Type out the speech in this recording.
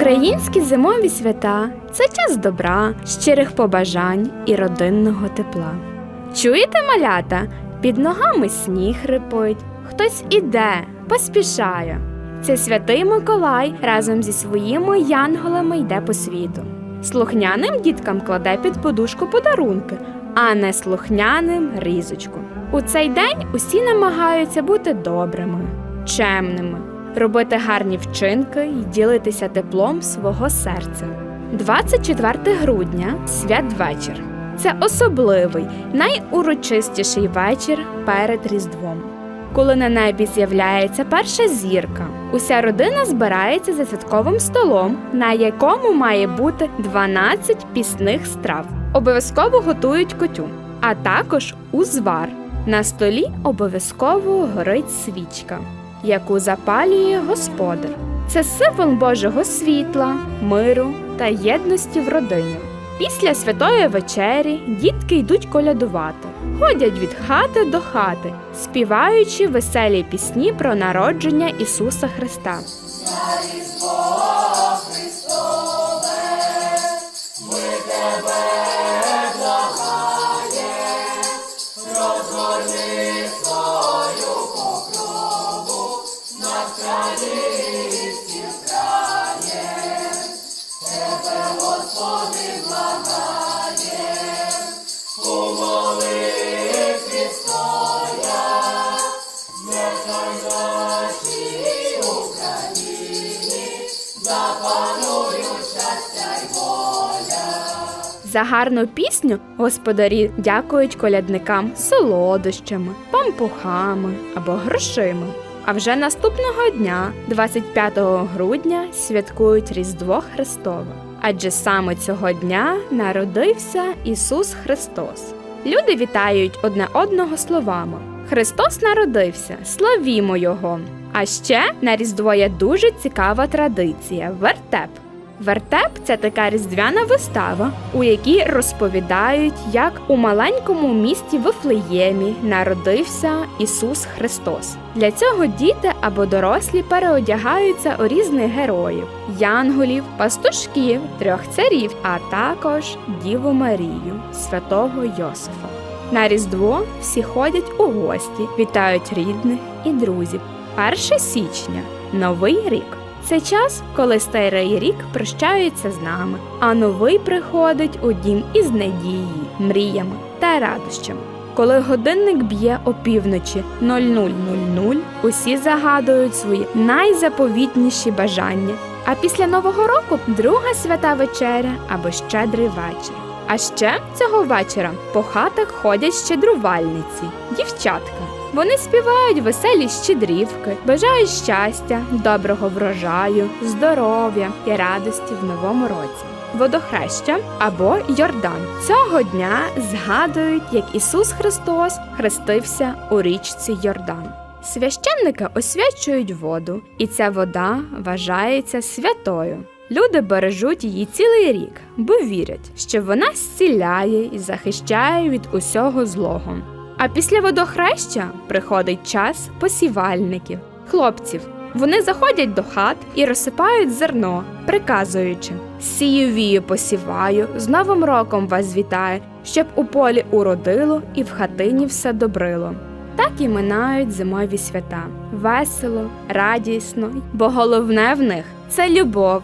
Українські зимові свята це час добра, щирих побажань і родинного тепла. Чуєте, малята? Під ногами сніг рипить, хтось іде, поспішає. Це святий Миколай разом зі своїми янголами йде по світу. Слухняним діткам кладе під подушку подарунки, а не слухняним різочку. У цей день усі намагаються бути добрими, чемними, робити гарні вчинки і ділитися теплом свого серця. 24 грудня святвечір. Це особливий, найурочистіший вечір перед Різдвом. Коли на небі з'являється перша зірка, уся родина збирається за святковим столом, на якому має бути 12 пісних страв. Обов'язково готують котю, а також узвар. На столі обов'язково горить свічка, яку запалює господар. Це символ Божого світла, миру та єдності в родині. Після святої вечері дітки йдуть колядувати, ходять від хати до хати, співаючи веселі пісні про народження Ісуса Христа. За гарну пісню господарі дякують колядникам солодощами, пампухами або грошима. А вже наступного дня, 25 грудня, святкують Різдво Христове. Адже саме цього дня народився Ісус Христос. Люди вітають одне одного словами: Христос народився, славімо Його! А ще на Різдво є дуже цікава традиція вертеп. Вертеп це така різдвяна вистава, у якій розповідають, як у маленькому місті Вифлеємі народився Ісус Христос. Для цього діти або дорослі переодягаються у різних героїв: янголів, пастушків, трьох царів, а також Діву Марію, святого Йосифа. На Різдво всі ходять у гості, вітають рідних і друзів. 1 січня Новий рік. Це час, коли старий рік прощається з нами, а новий приходить у дім із надією, мріями та радощами. Коли годинник б'є опівночі 00.00, усі загадують свої найзаповітніші бажання. А після Нового року друга свята вечеря або щедрий вечір. А ще цього вечора по хатах ходять щедрувальниці, дівчатка. Вони співають веселі щедрівки, бажають щастя, доброго врожаю, здоров'я і радості в новому році. Водохреща або Йордан цього дня згадують, як Ісус Христос хрестився у річці Йордан. Священники освячують воду, і ця вода вважається святою. Люди бережуть її цілий рік, бо вірять, що вона зціляє і захищає від усього злого. А після водохреща приходить час посівальників, хлопців. Вони заходять до хат і розсипають зерно, приказуючи Сію вію посіваю, з Новим роком вас вітаю, щоб у полі уродило і в хатині все добрило. Так і минають зимові свята. Весело, радісно, бо головне в них це любов,